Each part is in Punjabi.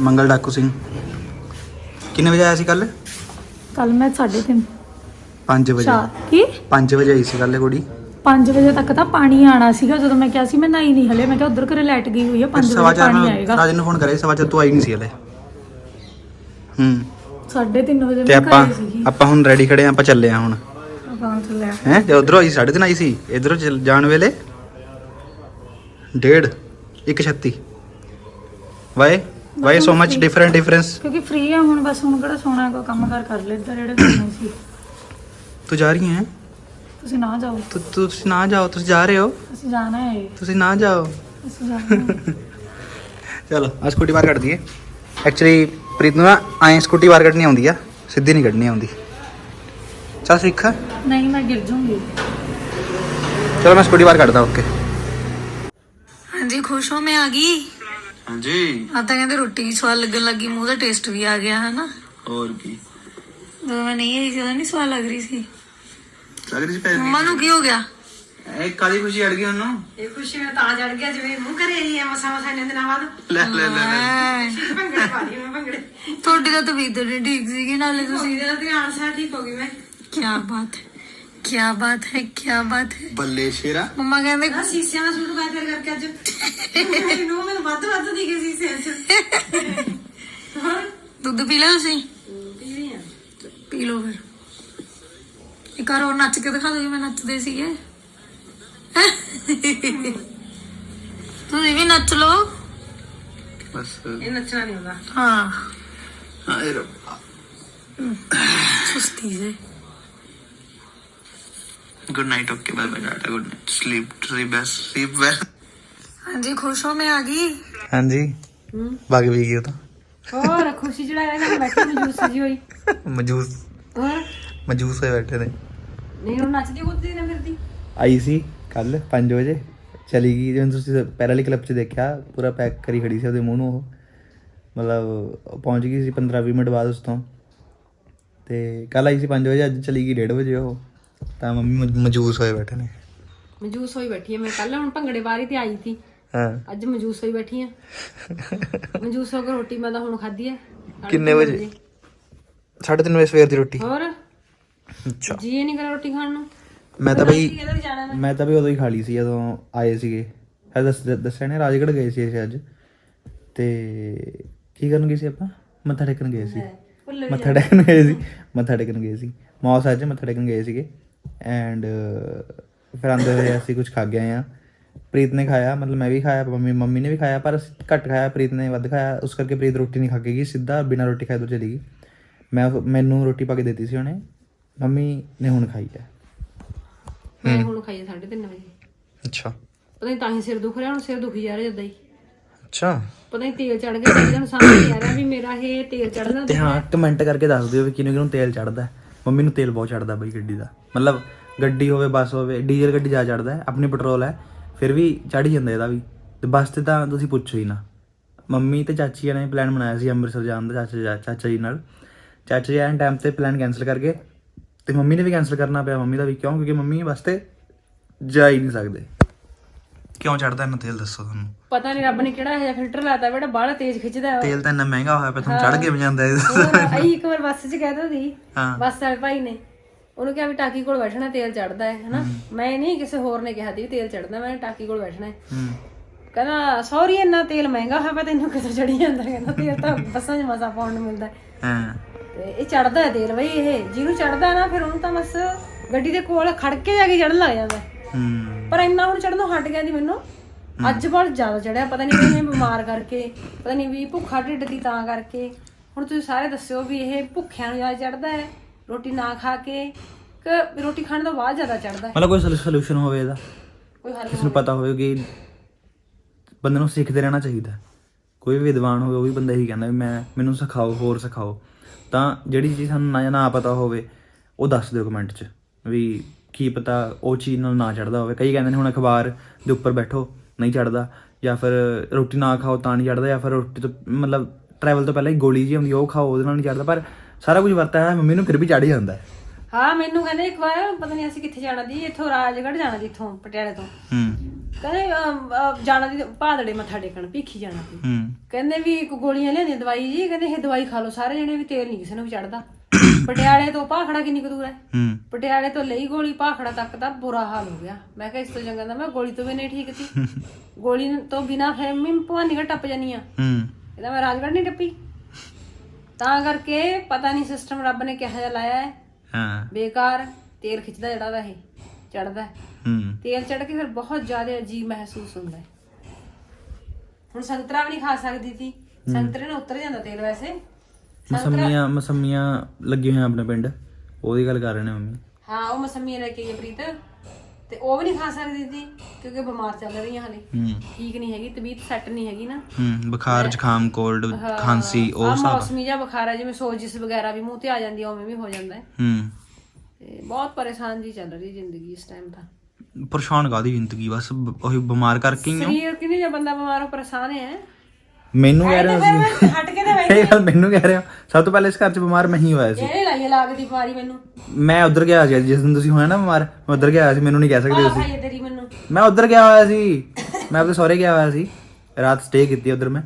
ਮੰਗਲ ਡਾਕੂ ਸਿੰਘ ਕਿੰਨੇ ਵਜੇ ਆਇਆ ਸੀ ਕੱਲ ਕੱਲ ਮੈਂ 3:30 5 ਵਜੇ ਚਾਰ ਕੀ 5 ਵਜੇ ਆਈ ਸੀ ਕੱਲ ਇਹ ਕੁੜੀ 5 ਵਜੇ ਤੱਕ ਤਾਂ ਪਾਣੀ ਆਣਾ ਸੀਗਾ ਜਦੋਂ ਮੈਂ ਕਿਹਾ ਸੀ ਮੈਂ ਨਹਾਈ ਨਹੀਂ ਹਲੇ ਮੈਂ ਕਿਹਾ ਉਧਰ ਘਰੇ ਲਾਈਟ ਗਈ ਹੋਈ ਆ 5 ਸਵਾ ਵਜੇ ਚਾਰ ਪਾਣੀ ਮੈਂ ਆਏਗਾ ਰਾਜਨ ਨੂੰ ਫੋਨ ਕਰਿਆ ਸਵਾ ਚਾਰ ਤੂੰ ਆਈ ਨਹੀਂ ਸੀ ਹਲੇ ਹੂੰ 3:30 ਵਜੇ ਤੇ ਮੈਂ ਆਪਾਂ ਘਰੇ ਸੀਗੀ ਆਪਾਂ ਹੁਣ ਰੈਡੀ ਖੜੇ ਆਂ ਆਪਾਂ ਚੱਲੇ ਆਂ ਹੁਣ ਆਪਾਂ ਚੱਲਿਆ ਹੈ ਜੇ ਉਧਰੋਂ ਆਈ ਸਾਢੇ ਤਿੰਨ ਆਈ ਸੀ ਇਧਰੋਂ ਜਾਣ ਵੇਲੇ ਡੇਢ 136 why why so much different difference ਕਿਉਂਕਿ ਫ੍ਰੀ ਆ ਹੁਣ ਬਸ ਹੁਣ ਕਿਹੜਾ ਸੋਣਾ ਕੋਈ ਕੰਮ ਕਾਰ ਕਰ ਲੈ ਇੱਧਰ ਜਿਹੜੇ ਕਰਨੇ ਸੀ ਤੂੰ ਜਾ ਰਹੀ ਹੈ ਤੁਸੀਂ ਨਾ ਜਾਓ ਤੂੰ ਤੂੰ- ਤੁਸੀਂ ਨਾ ਜਾਓ ਤੁਸੀਂ ਜਾ ਰਹੇ ਹੋ ਅਸੀਂ ਜਾਣਾ ਹੈ ਤੁਸੀਂ ਨਾ ਜਾਓ ਅਸੀਂ ਜਾਣਾ ਹੈ ਚਲੋ ਆ ਸਕੂਟੀ ਬਾਹਰ ਕੱਢ ਦਈਏ ਐਕਚੁਅਲੀ ਪ੍ਰੀਤ ਨੂੰ ਨਾ ਐਂ ਸਕੂਟੀ ਬਾਹਰ ਕੱਢਣੀ ਆਉਂਦੀ ਆ ਸਿੱਧੀ ਨਹੀਂ ਕੱਢਣੀ ਆਉਂਦੀ ਚੱਲ ਸਿੱਖ ਨਹੀਂ ਮੈਂ ਗਿਰ ਜੂੰਗੀ ਚਲੋ ਮੈਂ ਸਕੂਟੀ ਬਾਹਰ ਕੱਢਦਾ ਓਕੇ ਹਾਂਜੀ ਖੁਸ਼ ਹੋ ਮੈਂ ਆ ਗਈ ਹਾਂਜੀ। ਆ ਤਾਂ ਕਹਿੰਦੇ ਰੋਟੀ ਵੀ ਸਵਾਦ ਲੱਗਣ ਲੱਗੀ ਮੂੰਹ ਦਾ ਟੇਸਟ ਵੀ ਆ ਗਿਆ ਹਨਾ? ਹੋਰ ਕੀ। ਜਦੋਂ ਮੈਂ ਨਹੀਂ ਆਈ ਸੀ ਉਦੋਂ ਨਹੀਂ ਸਵਾਦ ਲੱਗ ਰਹੀ ਸੀ। ਲੱਗ ਰਹੀ ਸੀ ਪੈਰ ਮੰਮਾ ਨੂੰ ਕੀ ਹੋ ਗਿਆ? ਇਹ ਕਾਲੀ ਖੁਸ਼ੀ ਅੜ ਗਈ ਉਹਨੂੰ। ਇਹ ਖੁਸ਼ੀ ਮੈਂ ਤਾਂ ਚੜ ਗਿਆ ਜਿਵੇਂ ਮੂੰਹ ਕਰੇ ਹੀ ਆ ਮਸਾ ਮਸਾ ਇੰਨੇ ਦਿਨਾਂ ਬਾਅਦ। ਲੈ ਲੈ ਲੈ ਲੈ। ਭੰਗੜੇ ਪਾ ਲਈ ਮੈਂ ਭੰਗੜੇ। ਤੁਹਾਡੀ ਤਾਂ ਤਬੀਅਤ ਨਹੀਂ ਠੀਕ ਸੀਗੀ ਨਾਲੇ ਤੁਸੀਂ ਹੋਈ ਦਾ ਧਿਆਨ ਸਾ ਠੀਕ ਹੋ ਗਈ ਮੈਂ। ਕੀ ਬਾਤ ਹੈ। ਕੀ ਬਾਤ ਹੈ ਕੀ ਬਾਤ ਹੈ। ਬੱਲੇ ਸ਼ੇਰਾ। ਮੰਮਾ ਕਹਿੰਦੇ ਆ ਸੀਸਿਆਂ ਦਾ ਸੂਟ ਬਾਈ ਫਿਰ ਕਰਕੇ ਅੱਜ ਮੈਨੂੰ ਮੈਨੂੰ ਵੱਧ ਵੱਧ ਦਿਖੇ ਸੀਸਿਆਂ ਚ ਹਾਂ ਦੁੱਧ ਪੀ ਲਿਆ ਤੁਸੀਂ? ਪੀ ਰਹੀ ਆ ਪੀ ਲਓ ਫਿਰ। ਇੱਕ ਵਾਰ ਹੋਰ ਨੱਚ ਕੇ ਦਿਖਾ ਦਿਓ ਜਿਵੇਂ ਨੱਚਦੇ ਸੀਗੇ। ਤੁਸੀਂ ਵੀ ਨੱਚ ਲਓ। ਬਸ। ਇਹ ਨੱਚਣਾ ਨਹੀਂ ਹੁੰਦਾ ਹਾਂ। ਹਾਏ ਰੱਬਾ ਸੁਸਤੀ ਜੇ। Good night okay bye bye tata good night sleep sleep ਬੈਸ ਸਲੀਪ ਵੈਲ ਹਾਂਜੀ ਖੁਸ਼ ਹੋ ਮੈਂ ਆ ਗਈ? ਹਾਂਜੀ। ਬਾਗ ਵੀ ਗਈ ਉਹ ਤਾਂ। ਹੋਰ ਖੁਸ਼ੀ ਜਿਹੜਾ ਰਹਿਣਾ ਬੈਠੀ ਨੂੰ ਜੂਸ ਜੀ ਹੋਈ। ਮਜੂਸ। ਹੋਰ? ਮਜੂਸ ਹੋਏ ਬੈਠੇ ਨੇ। ਨਹੀਂ ਉਹ ਨੱਚਦੀ ਕੁੱਦਦੀ ਨਾ ਫਿਰਦੀ। ਆਈ ਸੀ ਕੱਲ 5 ਵਜੇ। ਚਲੀ ਗਈ ਜਿਵੇਂ ਤੁਸੀਂ ਪੈਰਾਲੀ ਕਲੱਬ 'ਚ ਦੇਖਿਆ ਪੂਰਾ ਪੈਕ ਕਰੀ ਖੜੀ ਸੀ ਉਹਦੇ ਮੂੰਹ ਨੂੰ ਉਹ। ਮਤਲਬ ਪਹੁੰਚ ਗਈ ਸੀ 15-20 ਮਿੰਟ ਬਾਅਦ ਉਸ ਤੋਂ। ਤੇ ਕੱਲ ਆਈ ਸੀ 5 ਵਜੇ ਅੱਜ ਚਲੀ ਗਈ 1:30 ਵਜੇ ਉਹ। ਤਾਂ ਮੰਮੀ ਮਜ- ਮਜੂਸ ਹੋਏ ਬੈਠੇ ਨੇ। ਮਜੂਸ ਹੋਈ ਬੈਠੀ ਆ। ਮੈਂ ਕੱਲ ਹੁਣ ਭੰਗੜੇ ਬਾਰੀ ਤੇ ਆਈ ਸੀ। ਹਾਂ। ਅੱਜ ਮਜੂਸ ਹੋਈ ਬੈਠੀ ਆ। ਮਜੂਸ ਹੋ ਕੇ ਰੋਟੀ ਮੈਂ ਤਾਂ ਹੁਣ ਖਾਧੀ ਆ। ਸਾਢੇ ਕਿੰਨੇ ਤਿੰਨ ਵਜੇ? 3:30 ਵਜੇ ਸਵੇਰ ਦੀ ਰੋਟੀ। ਹੋਰ? ਅੱਛਾ। ਜੀ ਨਹੀਂ ਕਰਾ ਰੋਟੀ ਖਾਣ ਨੂੰ? ਮੈਂ ਤਾਂ ਬਈ ਕਿਹਦੇ ਜਾਣਾ ਮੈਂ ਮੈਂ ਤਾਂ ਵੀ ਉਦੋਂ ਹੀ ਖਾ ਲਈ ਸੀ ਜਦੋਂ ਆਏ ਸੀਗੇ। ਹੈ ਦੱਸ ਦੱਸਿਆ ਨੇ ਰਾਜਗੜ੍ਹ ਗਏ ਸੀ ਅਸੀਂ ਅੱਜ। ਤੇ ਕੀ ਕਰਨ ਗਏ ਸੀ ਆਪਾਂ? ਮੱਥਾ ਟੇਕਣ ਗਏ ਸੀ। ਮੱਥਾ ਟੇਕਣ ਗਏ ਸੀ। ਮੱਥਾ ਟੇਕਣ ਗਏ ਸੀ। ਮੌਸ ਅੱਜ ਮੱਥਾ ਟੇਕਣ ਗਏ ਸੀਗੇ। ਐਂਡ ਫਿਰ ਆਂਦੇ ਹੋਏ ਅਸੀਂ ਕੁਝ ਖਾ ਗਏ ਆ ਪ੍ਰੀਤ ਨੇ ਖਾਇਆ ਮਤਲਬ ਮੈਂ ਵੀ ਖਾਇਆ ਮੰਮੀ ਮੰਮੀ ਨੇ ਵੀ ਖਾਇਆ ਪਰ ਘੱਟ ਖਾਇਆ ਪ੍ਰੀਤ ਨੇ ਵੱਧ ਖਾਇਆ। ਉਸ ਕਰਕੇ ਪ੍ਰੀਤ ਰੋਟੀ ਨਹੀਂ ਖਾ ਕੇ ਗਈ ਸਿੱਧਾ ਬਿਨਾਂ ਰੋਟੀ ਖਾਏ ਤੋਂ ਚਲੀ ਗਈ। ਮੈਂ ਮੈਨੂੰ ਰੋਟੀ ਪਾ ਕੇ ਦਿੱਤੀ ਸੀ ਉਹਨੇ। ਮੰਮੀ ਨੇ ਹੁਣ ਖਾਈ ਹੈ। ਮੈਂ ਹੁਣ ਖਾਈ 3:30 ਵਜੇ। ਅੱਛਾ। ਪਤਾ ਨਹੀਂ ਤਾਂ ਹੀ ਸਿਰ ਦੁਖ ਰਿਹਾ ਹੁਣ ਸਿਰ ਦੁਖੀ ਜਾ ਰਿਹਾ ਜਦਾਂ ਹੀ। ਅੱਛਾ। ਪਤਾ ਨਹੀਂ ਤੇਲ ਚੜ ਗਿਆ ਜਿਹਦਾ ਨੂੰ ਸਮਝ ਨਹੀਂ ਆ ਰਿਹਾ ਵੀ ਮੇਰਾ ਇਹ ਤੇਲ ਚੜਨਾ ਤੇ ਹਾਂ ਕਮੈਂਟ ਕਰਕੇ ਦੱਸ ਦਿਓ ਵੀ ਕਿਹਨੂੰ ਕਿਹਨੂੰ ਤੇਲ ਚੜਦਾ ਮੰਮੀ ਨੂੰ ਤੇਲ ਬਹੁਤ ਚੜਦਾ ਬਈ ਗੱਡੀ ਦਾ। ਮਤਲਬ ਗੱਡੀ ਹੋਵੇ, ਬੱਸ ਹੋਵੇ, ਡੀਜ਼ਲ ਗੱਡੀ ਜਾ ਚੜਦਾ ਆਪਣੀ ਪੈਟਰੋਲ ਹੈ, ਫਿਰ ਵੀ ਚੜ ਹੀ ਜਾਂਦਾ ਇਹਦਾ ਵੀ। ਤੇ ਬੱਸ ਤੇ ਤਾਂ ਤੁਸੀਂ ਪੁੱਛੋ ਹੀ ਨਾ। ਮੰਮੀ ਤੇ ਚਾਚੀ ਨੇ ਪਲਾਨ ਬਣਾਇਆ ਸੀ ਅੰਮ੍ਰਿਤਸਰ ਜਾਣ ਦਾ, ਚਾਚਾ ਚਾਚਾ ਜੀ ਨਾਲ। ਚਾਚਾ ਜੀ ਐਨ ਟਾਈਮ ਤੇ ਪਲਾਨ ਕੈਨਸਲ ਕਰਕੇ ਗਏ ਤੇ ਮੰਮੀ ਨੇ ਵੀ ਕੈਨਸਲ ਕਰਨਾ ਪਿਆ, ਮੰਮੀ ਦਾ ਵੀ ਕਿਉਂ? ਕਿਉਂਕਿ ਮੰਮੀ ਬੱਸ ਤੇ ਜਾ ਹੀ ਨਹੀਂ ਸਕਦੇ। ਕਿਉਂ ਚੜਦਾ ਇਹਨਾਂ ਤੇਲ ਦੱਸੋ ਤੁਹਾਨੂੰ? ਪਤਾ ਨਹੀਂ ਰੱਬ ਨੇ ਕਿਹੜਾ ਇਹ ਫਿਲਟਰ ਲਾਤਾ ਬੇਟਾ ਬਾਹਲਾ ਤੇਜ਼ ਖਿੱਚਦਾ ਤੇਲ ਤਾਂ ਇੰਨਾ ਮਹਿੰਗਾ ਹੋਇਆ ਪਿਆ ਤੁਹਾਨੂੰ ਚੜ ਕੇ ਵੀ ਜਾਂਦਾ ਇਹ। ਹੋਰ ਇੱਕ ਵਾਰ ਬੱਸ 'ਚ ਕਹਿਦਾ ਸੀ ਹਾਂ। ਬੱਸ ਵਾਲੇ ਭਾਈ ਨੇ। ਉਹਨੂੰ ਕਿਹਾ ਵੀ ਟਾਕੀ ਕੋਲ ਬੈਠਣਾ ਤੇਲ ਚੜਦਾ ਹੈ ਹਨਾ? ਮੈਂ ਨਹੀਂ ਕਿਸੇ ਹੋਰ ਨੇ ਕਿਹਾ ਸੀ ਵੀ ਤੇਲ ਚੜਦਾ ਮੈਂ ਟਾਕੀ ਕੋਲ ਬੈਠਣਾ ਹੈ। ਹੂੰ। ਕਹਿੰਦਾ ਸੌਰੀ ਇੰਨਾ ਤੇਲ ਮਹਿੰਗਾ ਹੋਇਆ ਪਿਆ ਤੈਨੂੰ ਕਿੱਥੋਂ ਚੜੀ ਜਾਂਦਾ? ਕਹਿੰਦਾ ਤੇਲ ਤਾਂ ਬੱਸਾਂ 'ਚ ਮਸਾ ਪਾਉਣ ਨੂੰ ਮਿਲਦਾ ਹੈ। ਹਾਂ। ਤੇ ਇਹ ਚੜਦਾ ਹੈ ਤੇਲ ਬਈ ਇਹ। ਜਿਹਨੂੰ ਚੜਦਾ ਨਾ ਫਿਰ ਉਹਨੂੰ ਤਾਂ ਬਸ ਗੱਡੀ ਦੇ ਕੋਲ ਖੜ ਕੇ ਜਾ ਕੇ ਚੜਨ ਲੱਗ ਜਾਂਦਾ ਹੈ। ਹੂੰ। ਪਰ ਇੰਨਾ ਹੁਣ ਚੜਨੋਂ ਹਟ ਗਿਆ ਦੀ ਮੈਨੂੰ। ਅੱਜ ਬਹੁਤ ਜ਼ਿਆਦਾ ਚੜਿਆ ਪਤਾ ਨਹੀਂ ਵੀ ਇਹ ਬਿਮਾਰ ਕਰਕੇ ਪਤਾ ਨਹੀਂ ਵੀ ਭੁੱਖਾ ਢਿੱਡ ਦੀ ਤਾਂ ਕਰਕੇ। ਹੁਣ ਤੁਸੀਂ ਸਾਰੇ ਦੱਸਿਓ ਵੀ ਇਹ ਭੁੱਖਿਆਂ ਨੂੰ ਜ਼ਿਆਦਾ ਚੜਦਾ ਹੈ ਰੋਟੀ ਨਾ ਖਾ ਕੇ ਕਿ ਰੋਟੀ ਖਾਣ ਤੋਂ ਬਾਅਦ ਜ਼ਿਆਦਾ ਚੜਦਾ ਹੈ? ਮਤਲਬ ਕੋਈ ਸੋਲੂਸ਼ਨ ਹੋਵੇ ਇਹਦਾ? ਕੋਈ ਹੱਲ ਕਿਸ ਨੂੰ ਪਤਾ ਹੋਵੇ ਕਿ ਬੰਦੇ ਨੂੰ ਸਿੱਖਦੇ ਰਹਿਣਾ ਚਾਹੀਦਾ ਕੋਈ ਵੀ ਵਿਦਵਾਨ ਹੋਵੇ ਉਹ ਵੀ ਬੰਦਾ ਇਹੀ ਕਹਿੰਦਾ ਵੀ ਮੈਂ ਮੈਨੂੰ ਸਿਖਾਓ ਹੋਰ ਸਿਖਾਓ। ਤਾਂ ਜਿਹੜੀ ਚੀਜ਼ ਸਾਨੂੰ ਨਾ ਨਾ ਪਤਾ ਹੋਵੇ ਉਹ ਦੱਸ ਦਿਓ ਕਮੈਂਟ 'ਚ ਵੀ ਕੀ ਪਤਾ ਉਹ ਚੀਜ਼ ਨਾਲ ਨਾ ਚੜਦਾ ਹੋਵੇ। ਕਈ ਕਹਿੰਦੇ ਨੇ ਹੁਣ ਅਖਬਾਰ ਦੇ ਉੱਪਰ ਬੈਠੋ ਨਹੀਂ ਚੜਦਾ ਜਾਂ ਫਿਰ ਰੋਟੀ ਨਾ ਖਾਓ ਤਾਂ ਨਹੀਂ ਚੜਦਾ ਜਾਂ ਫਿਰ ਰੋਟੀ ਤੋਂ ਮਤਲਬ ਟਰੈਵਲ ਤੋਂ ਪਹਿਲਾਂ ਹੀ ਗੋਲੀ ਜੀ ਹੁੰਦੀ ਉਹ ਖਾਓ ਉਹਦੇ ਨਾਲ ਨਹੀਂ ਚੜਦਾ ਪਰ ਸਾਰਾ ਕੁਝ ਵਰਤਾ ਹੈ ਮੰਮੀ ਨੂੰ ਫਿਰ ਵੀ ਚੜ ਜਾਂਦਾ ਹੈ। ਹਾਂ ਮੈਨੂੰ ਕਹਿੰਦੇ ਇੱਕ ਵਾਰ ਪਤਾ ਨਹੀਂ ਅਸੀਂ ਕਿੱਥੇ ਜਾਣਾ ਦੀ ਇੱਥੋਂ ਰਾਜਗੜ੍ਹ ਜਾਣਾ ਦੀ ਇੱਥੋਂ ਪਟਿਆਲੇ ਤੋਂ। ਹੂੰ। ਕਹਿੰਦੇ ਅਮ, ਅਮ, ਜਾਣਾ ਦੀ ਭਾਦੜੇ ਮੱਥਾ ਟੇਕਣ ਭੀਖੀ ਜਾਣਾ ਸੀ। ਹੂੰ। ਕਹਿੰਦੇ ਵੀ ਇੱਕ ਗੋਲੀਆਂ ਲਿਆਂਦੀਆਂ ਦਵਾਈ ਜੀ ਕਹਿੰਦੇ ਇਹ ਦਵਾਈ ਖਾ ਲਓ ਸਾਰੇ ਜਣੇ ਵੀ ਤੇਲ ਨਹੀਂ ਕਿਸੇ ਨੂੰ ਵੀ ਚੜਦਾ ਪਟਿਆਲੇ ਤੋਂ ਭਾਖੜਾ ਕਿੰਨੀ ਕੁ ਦੂਰ ਹੈ? ਹੂੰ। ਪਟਿਆਲੇ ਤੋਂ ਲਈ ਗੋਲੀ ਭਾਖੜਾ ਤੱਕ ਦਾ ਬੁਰਾ ਹਾਲ ਹੋ ਗਿਆ। ਮੈਂ ਕਿਹਾ ਇਸ ਤੋਂ ਚੰਗਾ ਤਾਂ ਮੈਂ ਗੋਲੀ ਤੋਂ ਵੀ ਨਹੀਂ ਠੀਕ ਸੀ। ਗੋਲੀ ਤੋਂ ਬਿਨਾ ਫਿਰ ਮੈਂ ਭਵਾਨੀ ਘਰ ਟੱਪ ਜਾਨੀ ਆ ਹੂੰ। ਇਹਦਾ ਮੈਂ ਰਾਜਗੜ੍ਹ ਨਹੀਂ ਟੱਪੀ। ਤਾਂ ਕਰਕੇ ਪਤਾ ਨਹੀਂ ਸਿਸਟਮ ਰੱਬ ਨੇ ਕਿਹੋ ਜਿਹਾ ਲਾਇਆ ਹੈ। ਹਾਂ। ਬੇਕਾਰ। ਤੇਲ ਖਿੱਚਦਾ ਜਿਹੜਾ ਦਾ ਇਹ ਚੜਦਾ ਹੂੰ। ਤੇਲ ਚੜ ਕੇ ਫਿਰ ਬਹੁਤ ਜ਼ਿਆਦਾ ਅਜੀਬ ਮਹਿਸੂਸ ਹੁੰਦਾ ਹੈ। ਹੁਣ ਸੰਤਰਾ ਵੀ ਨਹੀਂ ਖਾ ਸਕਦੀ ਸੀ। ਸੰਤਰੇ ਨਾਲ ਉਤਰ ਜਾਂਦਾ ਤੇਲ ਵੈਸੇ। ਮਸੰਮੀਆਂ ਮਸੰਮੀਆਂ ਲੱਗੀ ਹੋਈਆਂ ਆਪਣੇ ਪਿੰਡ। ਉਹਦੀ ਗੱਲ ਕਰ ਰਹੇ ਨੇ ਮੰਮੀ। ਹਾਂ ਉਹ ਮਸਮੀਆਂ ਲੈ ਕੇ ਗਈ ਪ੍ਰੀਤ। ਤੇ ਉਹ ਵੀ ਨਹੀਂ ਖਾ ਸਕਦੀ ਸੀ ਕਿਉਂਕਿ ਬਿਮਾਰ ਚੱਲ ਰਹੀ ਹਾਲੇ। ਹੂੰ। ਠੀਕ ਨਹੀਂ ਹੈਗੀ ਤਬੀਅਤ ਸੈੱਟ ਨਹੀਂ ਹੈਗੀ ਨਾ। ਹੂੰ ਬੁਖਾਰ ਜ਼ੁਕਾਮ ਕੋਲਡ ਖਾਂਸੀ ਉਹ ਸਭ। ਮੌਸਮੀ ਜਿਹਾ ਬੁਖਾਰ ਹੈ ਜਿਵੇਂ ਸੋਜਿਸ ਵਗੈਰਾ ਵੀ ਮੂੰਹ ਤੇ ਆ ਜਾਂਦੀ ਹੈ ਉਵੇਂ ਵੀ ਹੋ ਜਾਂਦਾ ਹੈ। ਹੂੰ। ਤੇ ਬਹੁਤ ਪਰੇਸ਼ਾਨ ਜੀ ਚੱਲ ਰਹੀ ਜ਼ਿੰਦਗੀ ਇਸ ਟਾਈਮ ਤਾਂ। ਪਰੇਸ਼ਾਨ ਕਾਦੀ ਜ਼ਿੰਦਗੀ ਬਸ ਉਹੀ ਬਿਮਾਰ ਕਰਕੇ ਹੀ ਆ। ਸਰੀਰ ਕਿੰਨੀ ਜੇ ਬੰਦਾ ਬਿਮਾਰ ਹੋ ਪਰੇਸ਼ਾਨ ਹੈ। ਮੈਨੂੰ ਕਹਿ ਰਹੇ ਤੇ ਹੋ ਮੈਂ ਹਟ ਕੇ ਤੇ ਬੈਠੀ ਇਹ ਗੱਲ ਮੈਨੂੰ ਕਹਿ ਰਹੇ ਹੋ। ਸਭ ਤੋਂ ਪਹਿਲੇ ਇਸ ਘਰ 'ਚ ਬਿਮਾਰ ਮੈਂ ਹੀ ਹੋਇਆ ਸੀ। ਇਹ ਲਾਈਏ ਲੱਗਦੀ ਬਿਮਾਰੀ ਮੈਨੂੰ? ਮੈਂ ਉਧਰ ਗਿਆ ਸੀ ਜਿਸ ਦਿਨ ਤੁਸੀਂ ਹੋਇਆ ਨਾ ਬਿਮਾਰ ਮੈਂ ਉਧਰ ਗਿਆ ਸੀ ਮੈਨੂੰ ਨਹੀਂ ਕਹਿ ਸਕਦੇ ਆ ਤੁਸੀਂ। ਭਾਈ ਤੇਰੀ ਮੈਨੂੰ। ਮੈਂ ਉਧਰ ਗਿਆ ਹੋਇਆ ਸੀ। ਮੈਂ ਆਪਣੇ ਸਹੁਰੇ ਗਿਆ ਹੋਇਆ ਸੀ। ਰਾਤ ਸਟੇ ਕੀਤੀ ਉਧਰ ਮੈਂ।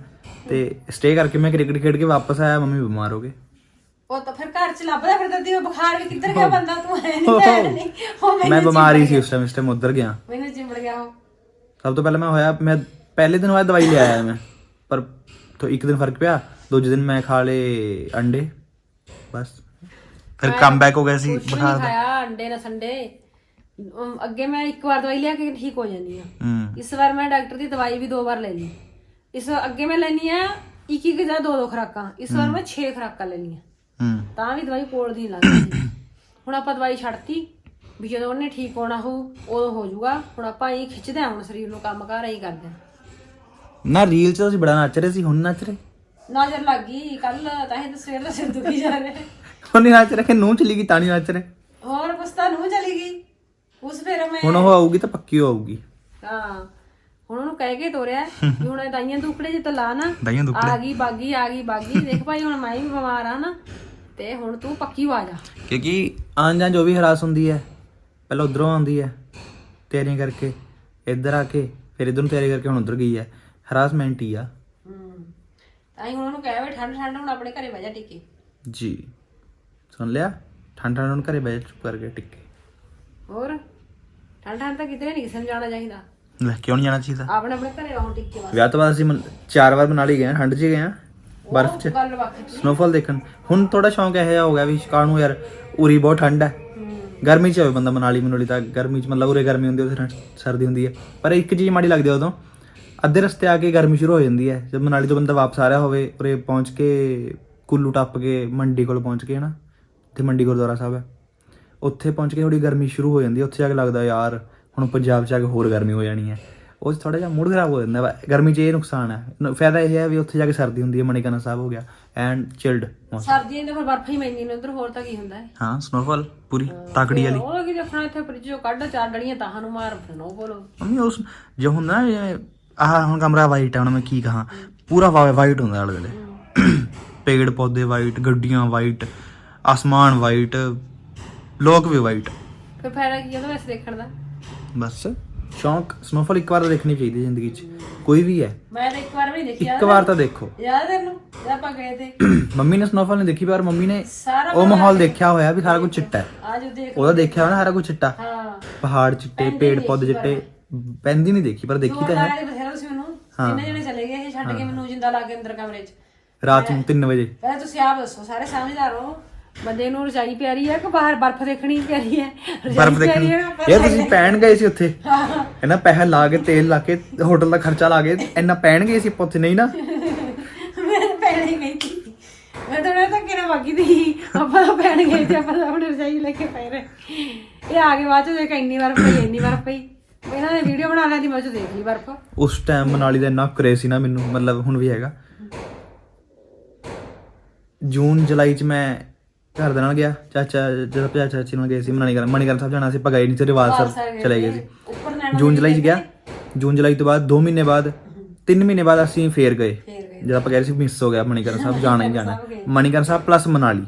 ਤੇ ਸਟੇ ਕਰਕੇ ਮੈਂ ਕ੍ਰਿਕਟ ਖੇਡ ਕੇ ਵਾਪਸ ਆਇਆ ਮੰਮੀ ਬਿਮਾਰ ਹੋ ਗਏ। ਉਹ ਤਾਂ ਫਿਰ ਘਰ ਚ ਲੱਭਦਾ ਫਿਰਦਾ ਦੀ ਬੁਖਾਰ ਵੀ ਕਿੱਧਰ ਗਿਆ ਬੰਦਾ ਤੂੰ ਹੈ ਨਹੀਂ ਭੈਣ ਨਹੀਂ ਉਹ ਮੈਂ ਬਿਮਾਰ ਹੀ ਸੀ ਉਸ ਟਾਈਮ ਇਸ ਟਾਈਮ ਉਧਰ ਗਿਆ। ਮੈਨੂੰ ਚਿੰਬੜ ਗਿਆ ਉਹ। ਸਭ ਤੋਂ ਪਹਿਲਾਂ ਮੈਂ ਹੋਇਆ ਮੈਂ ਪਹਿਲੇ ਦਿਨ ਹੋਇਆ ਦਵਾਈ ਲੈ ਆਇਆ ਮੈਂ। ਪਰ ਤੋਂ ਇੱਕ ਦਿਨ ਫ਼ਰਕ ਪਿਆ ਦੂਜੇ ਦਿਨ ਮੈਂ ਖਾ ਲਏ ਅੰਡੇ ਬਸ ਫਿਰ ਕਮ ਬੈਕ ਹੋ ਗਿਆ ਸੀ ਕੁਛ ਨਹੀਂ ਬੁਖਾਰ ਦਾ ਖਾਇਆ ਅੰਡੇ ਨਾ ਸੰਡੇ ਅਮ, ਅੱਗੇ ਮੈਂ ਇੱਕ ਵਾਰ ਦਵਾਈ ਲਿਆ ਕੇ ਠੀਕ ਹੋ ਜਾਂਦੀ ਆ ਹੂੰ ਇਸ ਵਾਰ ਮੈਂ ਡਾਕਟਰ ਦੀ ਦਵਾਈ ਵੀ ਦੋ ਵਾਰ ਲੈ ਲਈ ਇਸ ਵਾਰ ਅੱਗੇ ਮੈਂ ਲੈਣੀ ਆ ਇੱਕ ਇੱਕ ਜਾਂ ਦੋ ਦੋ ਖੁਰਾਕਾਂ ਇਸ ਵਾਰ ਮੈਂ 6 ਖੁਰਾਕਾਂ ਲੈਣੀਆਂ ਹੂੰ ਤਾਂ ਵੀ ਦਵਾਈ ਕੋਲ ਦੀ ਨਹੀਂ ਲੱਗਦੀ ਹੁਣ ਆਪਾਂ ਦਵਾਈ ਛੱਡਤੀ ਵੀ ਜਦੋਂ ਉਹਨੇ ਠੀਕ ਹੋਣਾ ਹੋਊ ਉਦੋਂ ਹੋ ਜਾਊਗਾ ਹੁਣ ਆਪਾਂ ਇਹ ਖਿੱਚਦੇ ਆ ਹੁਣ ਸਰੀਰ ਨੂੰ ਕੰਮ ਕਰ ਹੀ ਕਰਦੇ ਆ ਨਾ ਰੀਲ 'ਚ ਤੁਸੀਂ ਬੜਾ ਨੱਚ ਰਹੇ ਸੀ ਹੁਣ ਨੱਚ ਰਹੇ? ਨਜ਼ਰ ਲੱਗ ਗਈ ਕੱਲ ਤਾਂ ਇਹ ਸਵੇਰ ਦਾ ਸਿਰ ਦੁਖੀ ਜਾ ਰਿਹਾ। ਹੁਣ ਨਹੀਂ ਨੱਚ ਰਹੇ ਕਿ ਨੂੰਹ ਚਲੀ ਗਈ ਤਾਂ ਨਹੀਂ ਨੱਚ ਰਹੇ? ਹੋਰ ਪੁਸਤਾ ਨੂੰ ਚਲੀ ਗਈ। ਉਸ ਫੇਰ ਮੈਂ ਹੁਣ ਉਹ ਆਊਗੀ ਤਾਂ ਪੱਕੀ ਆਊਗੀ ਹਾਂ ਹੁਣ ਉਹਨੂੰ ਕਹਿ ਕੇ ਤੋਰਿਆ ਵੀ ਹੁਣ ਇਹ ਦਾਈਆਂ ਦੁਕੜੇ ਜੇ ਤਾਂ ਲਾ ਨਾ। ਦਈਆਂ ਦੁੱਖ ਆ ਗਈ ਬਾਗੀ ਆ ਗਈ ਬਾਗੀ। ਦੇਖ ਭਾਈ ਹੁਣ ਮੈਂ ਵੀ ਬਿਮਾਰ ਆ ਨਾ ਤੇ ਹੁਣ ਤੂੰ ਪੱਕੀ ਆ ਜਾ। ਕਿਉਂਕਿ ਆਉਣ ਜਾਣ ਜੋ ਵੀ ਹਰਾਸ ਹੁੰਦੀ ਹੈ। ਪਹਿਲਾਂ ਉਧਰੋਂ ਆਉਂਦੀ ਹੈ ਤਿਆਰੀਆਂ ਕਰਕੇ ਇੱਧਰ ਆ ਕੇ ਫਿਰ ਇਧਰ ਨੂੰ ਤਿਆਰੀ ਕਰਕੇ ਹੁਣ ਉਧਰ ਗਈ ਹੈ। ਹਰਾਸਮੈਂਟ ਹੀ ਆ। ਹੂੰ। ਤਾਂ ਹੀ ਹੁਣ ਉਹਨੂੰ ਕਹਿ ਵੇ ਠੰਡ ਠੰਡ ਹੁਣ ਆਪਣੇ ਘਰੇ ਬਹਿ ਜਾ ਟਿੱਕੇ। ਜੀ। ਸੁਣ ਲਿਆ? ਠੰਡ ਠੰਡ ਨੂੰ ਘਰੇ ਬੈਠ ਚੁੱਪ ਕਰਕੇ ਟਿੱਕੇ। ਹੋਰ? ਠੰਡ ਠੰਡ ਤਾਂ ਕਿਤੇ ਨਹੀਂ ਕਿਸੇ ਨੂੰ ਜਾਣਾ ਚਾਹੀਦਾ। ਲੈ ਕਿਉਂ ਨਹੀਂ ਜਾਣਾ ਚਾਹੀਦਾ? ਆਪਣੇ ਆਪਣੇ ਘਰੇ ਰਹੋ ਟਿੱਕੇ ਬਸ। ਵਿਆਹ ਤੋਂ ਬਾਅਦ ਅਸੀਂ ਮਨ- ਚਾਰ ਵਾਰ ਮਨਾਲੀ ਗਏ ਹਾਂ ਠੰਡ 'ਚ ਗਏ ਹਾਂ ਬਰਫ਼ 'ਚ। ਉਹ ਗੱਲ ਵੱਖ ਜੀ। ਸਨੋਫਾਲ ਦੇਖਣ। ਹੁਣ ਥੋੜਾ ਸ਼ੌਂਕ ਇਹ ਜਿਹਾ ਹੋ ਗਿਆ ਵੀ ਸ਼ਿਕਾਰ ਨੂੰ ਯਾਰ ਉਰੀ ਬਹੁਤ ਠੰਡ ਹੈ। ਹੂੰ। ਗਰਮੀ 'ਚ ਹੋਵੇ ਬੰਦਾ ਮਨਾਲੀ ਮਨਾਲੀ ਤਾਂ ਗਰਮੀ 'ਚ ਮਤਲਬ ਉਰੇ ਗਰਮੀ ਹੁੰਦੀ ਉੱਥੇ ਠੰਡ- ਸਰਦੀ ਹੁੰਦੀ ਹੈ। ਪਰ ਇੱਕ ਚੀਜ਼ ਮਾੜੀ ਲੱਗਦੀ ਉਦੋਂ ਅੱਧੇ ਰਸਤੇ ਆ ਕੇ ਗਰਮੀ ਸ਼ੁਰੂ ਹੋ ਜਾਂਦੀ ਹੈ। ਜਦ ਮਨਾਲੀ ਤੋਂ ਬੰਦਾ ਵਾਪਸ ਆ ਰਿਹਾ ਹੋਵੇ ਉਰੇ ਪਹੁੰਚ ਕੇ ਕੁੱਲੂ ਟੱਪ ਕੇ ਮੰਡੀ ਕੋਲ ਪਹੁੰਚ ਕੇ ਨਾ ਤੇ ਮੰਡੀ ਗੁਰਦੁਆਰਾ ਸਾਹਿਬ ਹੈ। ਉੱਥੇ ਪਹੁੰਚ ਕੇ ਥੋੜੀ ਗਰਮੀ ਸ਼ੁਰੂ ਹੋ ਜਾਂਦੀ ਹੈ। ਉੱਥੇ ਜਾ ਕੇ ਲੱਗਦਾ ਯਾਰ ਹੁਣ ਪੰਜਾਬ 'ਚ ਆ ਕੇ ਹੋਰ ਗਰਮੀ ਹੋ ਜਾਣੀ ਹੈ। ਉਹ ਥੋੜਾ ਜਿਹਾ ਮੂਡ ਖਰਾਬ ਹੋ ਜਾਂਦਾ ਵਾ। ਗਰਮੀ 'ਚ ਇਹ ਨੁਕਸਾਨ ਹੈ। ਫਾਇਦਾ ਇਹ ਹੈ ਵੀ ਉੱਥੇ ਜਾ ਕੇ ਸਰਦੀ ਹੁੰਦੀ ਹੈ। ਮਣੀਕਰਨ ਸਾਹਿਬ ਹੋ ਗਿਆ ਐਂਡ ਚਿਲਡ ਸਰਦੀਆਂ ਦੇ ਫਿਰ ਬਰਫ ਹੀ ਪੈਂਦੀ ਨੇ। ਉਧਰ ਹੋਰ ਤਾਂ ਕੀ ਹੁੰਦਾ ਹੈ? ਹਾਂ ਸਨੋਫਾਲ ਪੂਰੀ ਤਾਕੜੀ ਵਾਲੀ। ਉਹ ਕੀ ਰੱਖਣਾ ਇੱਥੇ ਫ੍ਰਿਜ ਚੋਂ ਕੱਢ ਚਾਰ ਡਲੀਆਂ ਤਾਹਾਂ ਨੂੰ ਮਾਰ ਬੋਲੋ ਮੰਮੀ ਉਸ ਜੋ ਹੁੰਦਾ ਜਿਵੇਂ ਆਹ ਹੁਣ ਕਮਰਾ ਵਾਈਟ ਹੈ ਹੁਣ ਮੈਂ ਕੀ ਕਹਾਂ। ਪੂਰਾ ਵਾਈਟ ਹੁੰਦਾ ਆਲੇ ਦੁਆਲੇ। ਪੇੜ ਪੌਦੇ ਵਾਈਟ ਗੱਡੀਆਂ ਵਾਈਟ ਆਸਮਾਨ ਵਾਈਟ ਲੋਕ ਵੀ ਵਾਈਟ ਫਿਰ ਫਾਇਦਾ ਕੀ ਉਹਦਾ ਵੈਸੇ ਦੇਖਣ ਦਾ? ਬਸ ਸ਼ੌਂਕ ਸਨੋਫਾਲ ਇੱਕ ਵਾਰ ਤਾਂ ਦੇਖਣੀ ਚਾਹੀਦੀ ਜ਼ਿੰਦਗੀ 'ਚ। ਕੋਈ ਵੀ ਹੈ। ਮੈਂ ਤਾਂ ਇੱਕ ਵਾਰ ਵੀ ਦੇਖਿਆ। ਇੱਕ ਵਾਰ ਤਾਂ ਦੇਖੋ। ਯਾਦ ਹੈ ਤੈਨੂੰ? ਜਦ ਆਪਾਂ ਗਏ ਤੇ। ਮੰਮੀ ਨੇ ਸਨੋਫਾਲ ਨਹੀਂ ਦੇਖੀ ਪਰ ਮੰਮੀ ਨੇ ਉਹ ਮਾਹੌਲ ਦੇਖਿਆ ਹੋਇਆ ਵੀ ਸਾਰਾ ਕੁਝ ਚਿੱਟਾ ਹੈ। ਆ ਦੇਖ। ਉਹਦਾ ਦੇਖਿਆ ਨਾ ਸਾਰਾ ਕੁਝ ਚਿੱਟਾ। ਹਾਂ। ਪਹਾੜ ਚਿੱਟੇ ਪੇੜ ਪੌਦੇ ਚਿੱਟੇ। ਪੈਂਦੀ ਨਹੀਂ ਦੇਖੀ ਪਰ ਦੇਖੀ ਤਾਂ ਹੈ। ਬਥੇਰਾ ਤੁਸੀਂ ਮੈਨੂੰ। ਕਿੰਨੇ ਜਣੇ ਚਲੇ ਗਏ ਇਹ ਛੱਡ ਕੇ ਮੈਨੂੰ ਜਿੰਦਾ ਲਾ ਕੇ ਅੰਦਰ ਕਮਰੇ 'ਚ। ਰਾਤ ਨੂੰ 3 ਵਜੇ। ਪਹਿਲਾਂ ਤੁਸੀਂ ਆਪ ਦੱਸੋ ਸਾਰੇ ਸਮਝਦਾਰ ਹੋ? ਬੰਦੇ ਨੂੰ ਰਜਾਈ ਪਿਆਰੀ ਹੈ ਕਿ ਬਾਹਰ ਬਰਫ਼ ਦੇਖਣੀ ਪਿਆਰੀ ਹੈ? ਰਜਾਈ ਬਰਫ਼ ਦੇਖਣ। ਪਿਆਰੀ ਹੈ, ਯਾਰ ਤੁਸੀਂ ਪੈਣ ਗਏ ਸੀ ਉੱਥੇ। ਇਹਨਾਂ ਪੈਸਾ ਲਾ ਕੇ ਤੇਲ ਲਾ ਕੇ ਹੋਟਲ ਦਾ ਖਰਚਾ ਲਾ ਕੇ ਇੰਨਾ ਪੈਣ ਗਏ ਸੀ ਆਪਾਂ ਉੱਥੇ ਨਹੀਂ ਨਾ? ਮੈਂ ਪੈਣ ਹੀ ਗਈ ਸੀ। ਮੈਂ ਤਾਂ ਉਹਨਾਂ ਤੱਕ ਨਾ ਬਾਕੀ ਦੀ। ਆਪਾਂ ਤਾਂ ਪੈਣ ਗਏ ਤੇ ਆਪਾਂ ਤਾਂ ਆਪਣੀ ਰਜਾਈ ਲੈ ਕੇ ਪੈ ਰਹੇ। ਇਹ ਆ ਕੇ ਬਾਅਦ ਚ ਦੇਖ ਇੰਨੀ ਵਾਰ ਪਈ ਇੰਨੀ ਵਾਰ ਪਈ। ਇਹਨਾਂ ਨੇ ਵੀਡੀਓ ਬਣਾ ਲਿਆ ਦੀ ਮੈਂ ਉਹ 'ਚ ਦੇਖ ਲਈ ਬਰਫ਼। ਉਸ ਟਾਈਮ ਮਨਾਲੀ ਦਾ ਇੰਨਾ ਕਰੇਜ਼ ਸੀ ਨਾ ਮੈਨੂੰ ਮਤਲਬ ਹੁਣ ਵੀ ਹੈਗਾ। ਜੂਨ ਜੁਲਾਈ ਚ ਮੈਂ ਘਰ ਦੇ ਨਾਲ ਗਿਆ ਚਾਚਾ ਜਦੋਂ ਚਾਚਾ ਚਾਚੀ ਨਾਲ ਗਏ ਸੀ ਮਨਾਲੀ ਮਣੀਕਰਨ ਸਾਹਿਬ ਜਾਣਾ ਸੀ ਆਪਾਂ ਗਏ ਨਹੀਂ ਸੀ ਰਿਵਾਲ ਸਾਹਿਬ ਚਲੇ ਗਏ ਸੀ। ਉੱਪਰ ਨੈਣਾ ਜੂਨ ਜੁਲਾਈ ਚ ਗਿਆ। ਜੂਨ ਜੁਲਾਈ ਤੋਂ ਬਾਅਦ 2 ਮਹੀਨੇ ਬਾਅਦ 3 ਮਹੀਨੇ ਬਾਅਦ ਅਸੀਂ ਫੇਰ ਗਏ। ਜਦ ਆਪਾਂ ਕਹਿ ਰਹੇ ਸੀ ਮਿਸ ਹੋ ਗਿਆ ਮਣੀਕਰਨ ਸਾਹਿਬ ਜਾਣਾ ਹੀ ਜਾਣਾ। ਮਣੀਕਰਨ ਸਾਹਿਬ ਪਲੱਸ ਮਨਾਲੀ।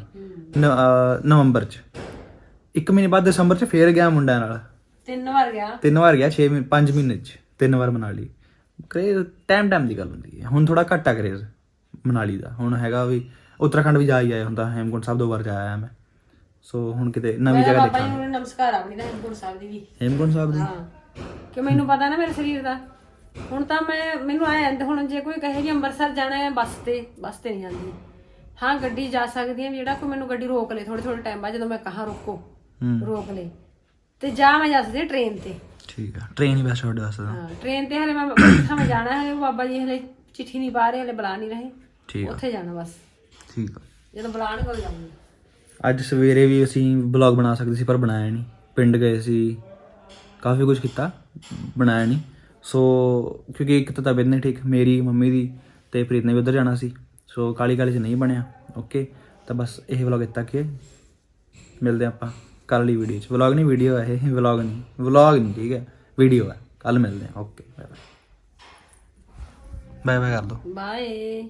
ਨ- ਅਹ ਨਵੰਬਰ ਚ। ਇੱਕ ਮਹੀਨੇ ਬਾਅਦ ਦਸੰਬਰ ਚ ਫੇਰ ਗਿਆ ਮੁੰਡਿਆਂ ਨਾਲ। ਤਿੰਨ ਵਾਰ ਗਿਆ। ਤਿੰਨ ਵਾਰ ਗਿਆ 6 5 ਮਹੀਨੇ ਚ ਤਿੰਨ ਵਾਰ ਮਨਾਲੀ। ਕਰੇਜ਼ ਟਾਈਮ ਟਾਈਮ ਦੀ ਗੱਲ ਹੁੰਦੀ ਹੈ। ਹੁਣ ਥੋੜਾ ਘੱਟ ਆ ਕਰੇਜ਼ ਮਨਾਲੀ ਦਾ। ਹੁਣ ਹੈਗਾ ਵੀ ਉੱਤਰਾਖੰਡ ਵੀ ਜਾ ਹੀ ਆਇਆ ਹੁੰਦਾ ਹੈਮਕੁੰਡ ਸਾਹਿਬ ਦੋ ਵਾਰ ਜਾ ਆਇਆ ਮੈਂ। ਸੋ ਹੁਣ ਕਿਤੇ ਨਵੀਂ ਜਗ੍ਹਾ ਬਾਬਾ ਜੀ ਦੇਖਾਂਗੇ। ਨੂੰ ਨਮਸਕਾਰ ਆਪਣੀ ਦਾ ਹੇਮਕੁੰਟ ਸਾਹਿਬ ਦੀ ਵੀ। ਹੈਮਕੁੰਡ ਸਾਹਿਬ ਦੀ? ਹਾਂ। ਕਿ ਮੈਨੂੰ ਪਤਾ ਨਾ ਮੇਰੇ ਸਰੀਰ ਦਾ। ਹੁਣ ਤਾਂ ਮੈਂ ਮੈਨੂੰ ਅੰਦ ਹੁਣ ਜੇ ਕੋਈ ਕਹੇ ਜੀ ਅੰਮ੍ਰਿਤਸਰ ਜਾਣਾ ਹੈ ਬੱਸ ਤੇ ਬੱਸ ਤੇ ਨਹੀਂ ਜਾਂਦੀ। ਹਾਂ ਗੱਡੀ ਜਾ ਸਕਦੀ ਹੈ ਜਿਹੜਾ ਕੋਈ ਮੈਨੂੰ ਗੱਡੀ ਰੋਕ ਲੇ ਥੋੜੇ ਥੋੜੇ ਟਾਈਮ ਬਾਅਦ ਜਦੋਂ ਮੈਂ ਕਹਾਂ ਰੋਕੋ ਹੂੰ। ਰੋਕ ਲੇ। ਤੇ ਜਾ ਮੈਂ ਜਾ ਸਕਦੀ ਟ੍ਰੇਨ ਤੇ। ਠੀਕ ਆ ਟ੍ਰੇਨ ਹੀ ਬੈਸਟ ਤੁਹਾਡੇ ਵਾਸਤੇ ਤਾਂ। ਹਾਂ ਟ੍ਰੇਨ ਤੇ ਹਲੇ ਮੈਂ ਜਿੱਥਾਂ ਮੈਂ ਜਾਣਾ ਹੈ ਬਾਬਾ ਜੀ ਹਲੇ ਚਿੱਠੀ ਨਹੀਂ ਪਾ ਰਹੇ ਹਲੇ ਬੁਲਾ ਨਹੀਂ ਰਹੇ। ਠੀਕ ਆ। ਉੱਥੇ ਜਾਣਾ ਬਸ। ਠੀਕ ਆ। ਜਦੋਂ ਬੁਲਾਣ ਕੋਲ ਜਾਊਂਗੀ ਅੱਜ ਸਵੇਰੇ ਵੀ ਅਸੀਂ ਵਲੌਗ ਬਣਾ ਸਕਦੇ ਸੀ ਪਰ ਬਣਾਇਆ ਨਹੀਂ। ਪਿੰਡ ਗਏ ਸੀ ਕਾਫੀ ਕੁਝ ਕੀਤਾ ਬਣਾਇਆ ਨਹੀਂ। ਸੋ ਕਿਉਂਕਿ ਇੱਕ ਤਾਂ ਤਬੀਅਤ ਨਹੀਂ ਠੀਕ ਮੇਰੀ ਮੰਮੀ ਦੀ ਤੇ ਪ੍ਰੀਤ ਨੇ ਵੀ ਉੱਧਰ ਜਾਣਾ ਸੀ। ਸੋ ਕਾਲੀ ਕਾਲੀ ਚ ਨਹੀਂ ਬਣਿਆ ਓਕੇ ਤਾਂ ਬਸ ਇਹ ਵਲੌਗ ਇੱਥੇ ਤੱਕ ਹੀ ਹੈ ਮਿਲਦੇ ਆਪਾਂ। ਕੱਲ ਵਾਲੀ ਵੀਡੀਓ ਚ। ਵਲੌਗ ਨਹੀਂ ਵੀਡੀਓ ਹੈ ਇਹ। ਵਲੌਗ ਨਹੀਂ। ਵਲੌਗ ਨਹੀਂ, ਠੀਕ ਹੈ? ਵੀਡੀਓ ਹੈ। ਕੱਲ ਮਿਲਦੇ ਹਾਂ। Okay bye bye bye bye ਕਰ ਦੋ। ਬਾਏ